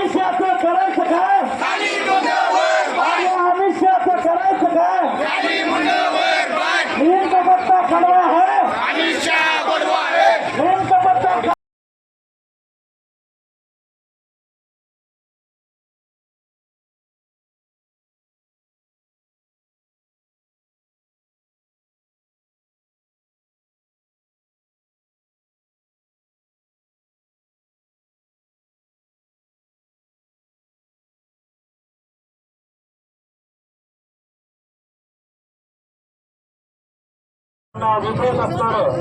Malaysia, Malaysia, Malaysia. विशेष असणारं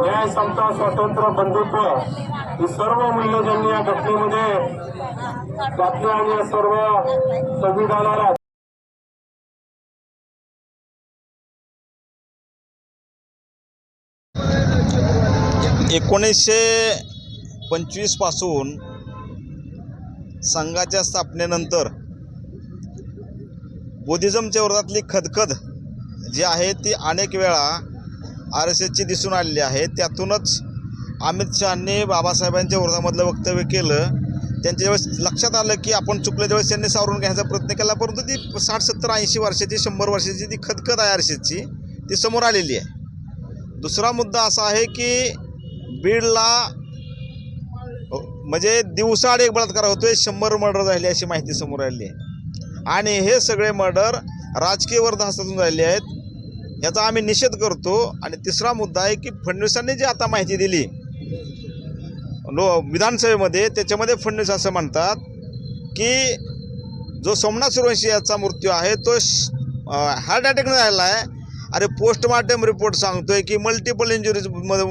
न्याय समता स्वातंत्र्य बंधुत्व ही सर्व मूल्य ज्यांनी या घटनेमध्ये घातली आणि या सर्व संविधानाला एकोणीसशे पंचवीसपासून संघाच्या स्थापनेनंतर बुद्धिझमच्या वर्गातली खदखद जी आहे ती अनेक वेळा आर एस एसची दिसून आलेली आहे. त्यातूनच अमित शहांनी बाबासाहेबांच्या विरोधामधलं वक्तव्य केलं. त्यांच्या वेळेस लक्षात आलं की आपण चुकल्या त्यावेळेस त्यांनी सावरून घ्यायचा प्रयत्न केला परंतु ती साठ सत्तर ऐंशी वर्षाची शंभर वर्षाची ती खदखद आहे आर एस एसची ती समोर आलेली आहे. दुसरा मुद्दा असा आहे की बीडला म्हणजे दिवसाआड एक बलात्कार होतोय शंभर मर्डर झाले अशी माहिती समोर आली आहे. आणि हे सगळे मर्डर राजकीय वर्धहासातून झालेले आहेत. याचा आम्ही निषेध करतो. आणि तिसरा मुद्दा आहे की फडणवीसांनी जी आता माहिती दिली लो विधानसभेमध्ये त्याच्यामध्ये फडणवीस असं म्हणतात की जो सोमनाथ सूर्यवंशी याचा मृत्यू आहे तो हार्ट अटॅकनं झालेला आहे. अरे पोस्टमार्टम रिपोर्ट सांगतोय की मल्टिपल इंजुरीजमध्ये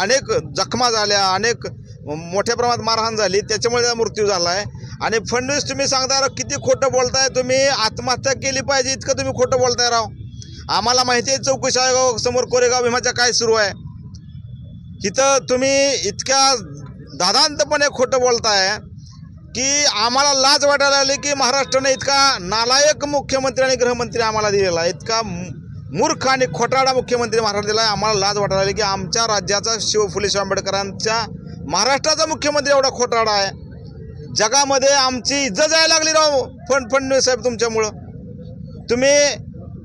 अनेक जखमा झाल्या अनेक मोठ्या प्रमाणात मारहाण झाली त्याच्यामुळे त्याचा मृत्यू झाला आहे. आणि फडणवीस तुम्ही सांगता राव किती खोटं बोलताय तुम्ही आत्महत्या केली पाहिजे इतकं तुम्ही खोटं बोलताय राव. आम्हाला माहिती आहे चौकशी आयोगासमोर समोर कोरेगाव भीमाच्या काय सुरू आहे. इथं तुम्ही इतक्या दादांतपणे खोटं बोलताय की आम्हाला लाज वाटायला लागली की महाराष्ट्राने इतका नालायक मुख्यमंत्री आणि गृहमंत्री आम्हाला दिलेला आहे. इतका मूर्ख आणि खोटाडा मुख्यमंत्री महाराष्ट्र दिला आहे आम्हाला लाज वाटायला लागली की आमच्या राज्याचा शिव फुले शिव आंबेडकरांच्या महाराष्ट्राचा मुख्यमंत्री एवढा खोटाडा आहे. जगामध्ये आमची इज्जत जायला लागली राव फड फडणवीस साहेब तुमच्यामुळं. तुम्ही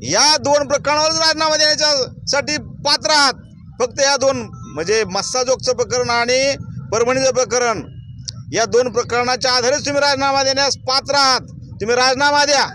या दोन प्रकरणावरच राजीनामा देण्याच्यासाठी पात्र आहात. फक्त या दोन म्हणजे मस्साजोगचं प्रकरण आणि परभणीचं प्रकरण या दोन प्रकरणाच्या आधारेच तुम्ही राजीनामा देण्यास पात्र आहात. तुम्ही राजीनामा द्या.